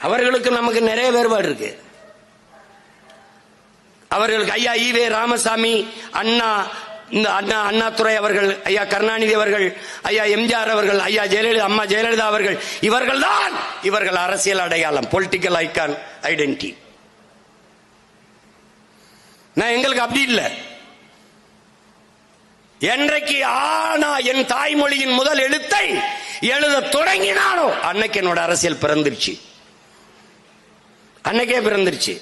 அவர்களுக்கு நமக்கு நிறைய வேறுபாடு இருக்கு. அவர்களுக்கு ஐயா ஈவே ராமசாமி அண்ணா இந்த அண்ணா அண்ணாதுரை அவர்கள் ஐயா கருணாநிதி அவர்கள் ஐயா எம்ஜிஆர் அவர்கள் ஐயா ஜெயலலிதா அம்மா ஜெயலலிதா அவர்கள் இவர்கள் தான் இவர்கள் அரசியல் அடையாளம் பொலிட்டிக்கல் ஐக்கான் ஐடென்டி நான் எங்களுக்கு அப்படி இல்லை. என்றைக்கு ஆனா என் தாய்மொழியின் முதல் எழுத்தை எழுத தொடங்கினானோ அன்னைக்கு என்னோட அரசியல் பிறந்துருச்சு. அன்னைக்கே பிறந்துருச்சு.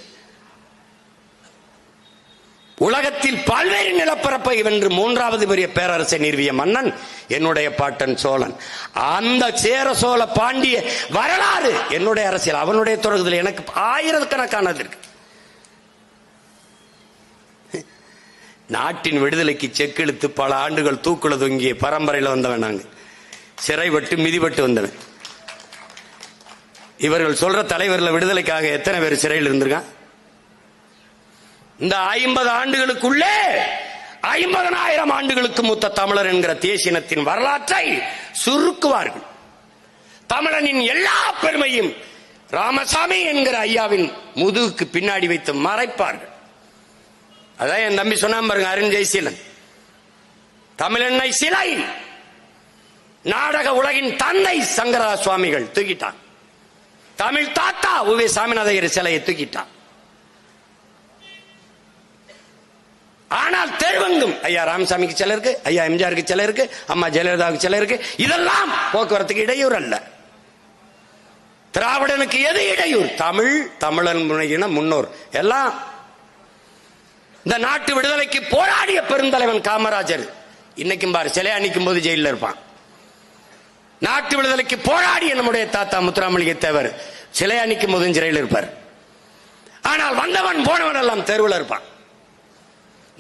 உலகத்தில் பல்வேறு நிலப்பரப்பை வென்று மூன்றாவது பெரிய பேரரசை நிறுவிய மன்னன் என்னுடைய பாட்டன் சோழன். அந்த சேர சோழ பாண்டிய வரலாறு என்னுடைய அரசியல் அவனுடைய தொடர்புல எனக்கு ஆயிரக்கணக்கானது இருக்கு. நாட்டின் விடுதலைக்கு செக்கெழுத்து பல ஆண்டுகள் தூக்குல தொங்கிய பரம்பரையில் வந்தவன் நாங்கள் சிறைப்பட்டு மிதிப்பட்டு வந்தவன். இவர்கள் சொல்ற தலைவர்ல விடுதலைக்காக எத்தனை பேர் சிறையில் இருந்திருக்கான்? இந்த ஐம்பது ஆண்டுகளுக்குள்ளே ஐம்பதனாயிரம் ஆண்டுகளுக்கு மூத்த தமிழர் என்கிற தேசினத்தின் வரலாற்றை சுருக்குவார்கள். தமிழனின் எல்லா பெருமையும் ராமசாமி என்கிற ஐயாவின் முதுகுக்கு பின்னாடி வைத்து மறைப்பார்கள். அதான் என் தம்பி சொன்னா பாருங்க அருண் ஜெய்சீலன். தமிழெண்ணை சிலை நாடக உலகின் தந்தை சங்கரா சுவாமிகள் தூக்கிட்டான் தமிழ் தாத்தா உவே சாமிநாதையர் சிலையை தூக்கிட்டான். ஆனால் தெருவெங்கும் ஐயா ராமசாமிக்கு சிலை இருக்கு ஐயா எம்ஜிஆருக்கு சிலை இருக்கு அம்மா ஜெயலலிதாவுக்கு சிலை இருக்கு இதெல்லாம் போக்குவரத்துக்கு இடையூறு அல்ல. திராவிடனுக்கு எது இடையூறு? தமிழ் தமிழன் இன முன்னோர். எல்லாம் இந்த நாட்டு விடுதலைக்கு போராடிய பெருந்தலைவன் காமராஜர். இன்னைக்கும் பாரு சிலையை அணிக்கும் போது ஜெயிலில் இருப்பான். நாட்டு விடுதலைக்கு போராடிய நம்முடைய தாத்தா முத்துராமலிங்க தேவர் சிலை அணிக்கும் போதும் சிறையில் இருப்பார். ஆனால் வந்தவன் போனவன் எல்லாம் தெருவில் இருப்பான்.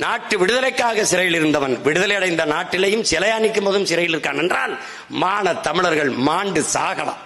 நாட்டு விடுதலைக்காக சிறையில் இருந்தவன் விடுதலை அடைந்த நாட்டிலேயும் சிலை அணிக்கும் போதும் சிறையில் இருக்கான் என்றால் மான தமிழர்கள் மாண்டு சாகலாம்.